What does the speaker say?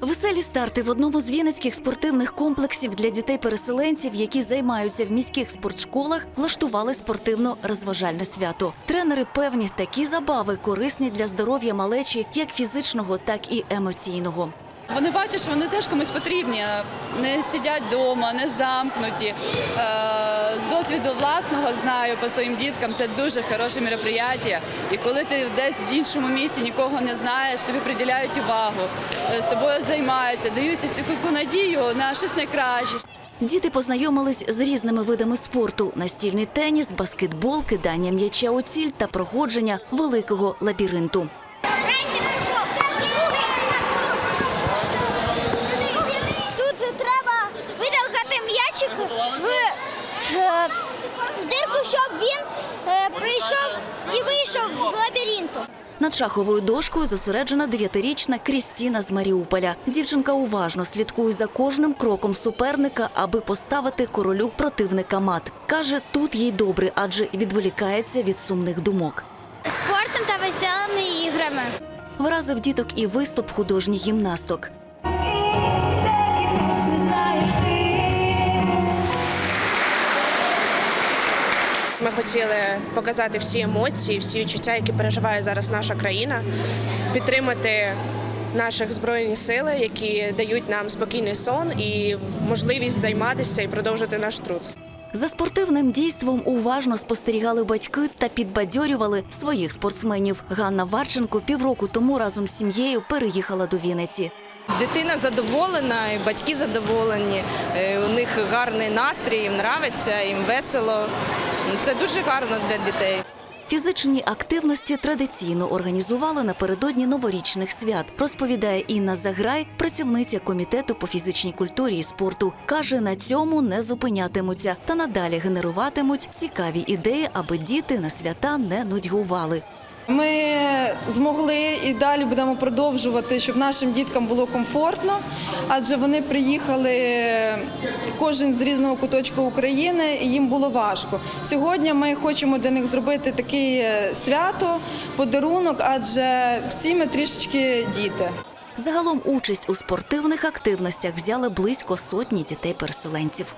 Веселі старти в одному з вінницьких спортивних комплексів для дітей-переселенців, які займаються в міських спортшколах, влаштували спортивно-розважальне свято. Тренери певні, такі забави корисні для здоров'я малечі, як фізичного, так і емоційного. Вони бачать, що вони теж комусь потрібні, не сидять вдома, не замкнуті. Е, З досвіду власного знаю по своїм діткам, це дуже хороше мероприятие. І коли ти десь в іншому місці нікого не знаєш, тобі приділяють увагу, е, з тобою займаються, дають ось таку надію на щось найкраще. Діти познайомились з різними видами спорту: настільний теніс, баскетбол, кидання м'яча у ціль та проходження великого лабіринту. Тут треба виталкати м'ячик в дирку, щоб він е, прийшов і вийшов з лабіринту. Над шаховою дошкою зосереджена дев'ятирічна Крістіна з Маріуполя. Дівчинка уважно слідкує за кожним кроком суперника, аби поставити королю противника мат. Каже, тут їй добре, адже відволікається від сумних думок. Спортом та веселими іграми. Вразив діток і виступ художніх гімнасток. Ми хотіли показати всі емоції, всі відчуття, які переживає зараз наша країна, підтримати наших збройні сили, які дають нам спокійний сон і можливість займатися і продовжити наш труд. За спортивним дійством уважно спостерігали батьки та підбадьорювали своїх спортсменів. Ганна Варченко півроку тому разом з сім'єю переїхала до Вінниці. Дитина задоволена, і батьки задоволені. е, У них гарний настрій, їм нравиться, їм весело. Це дуже гарно для дітей. Фізичні активності традиційно організували напередодні новорічних свят, розповідає Інна Заграй, працівниця комітету по фізичній культурі і спорту. Каже, на цьому не зупинятимуться та надалі генеруватимуть цікаві ідеї, аби діти на свята не нудьгували. Ми змогли і далі будемо продовжувати, щоб нашим діткам було комфортно, адже вони приїхали кожен з різного куточка України, і їм було важко. Сьогодні ми хочемо для них зробити таке свято, подарунок, адже всі ми трішечки діти. Загалом участь у спортивних активностях взяли близько сотні дітей-переселенців.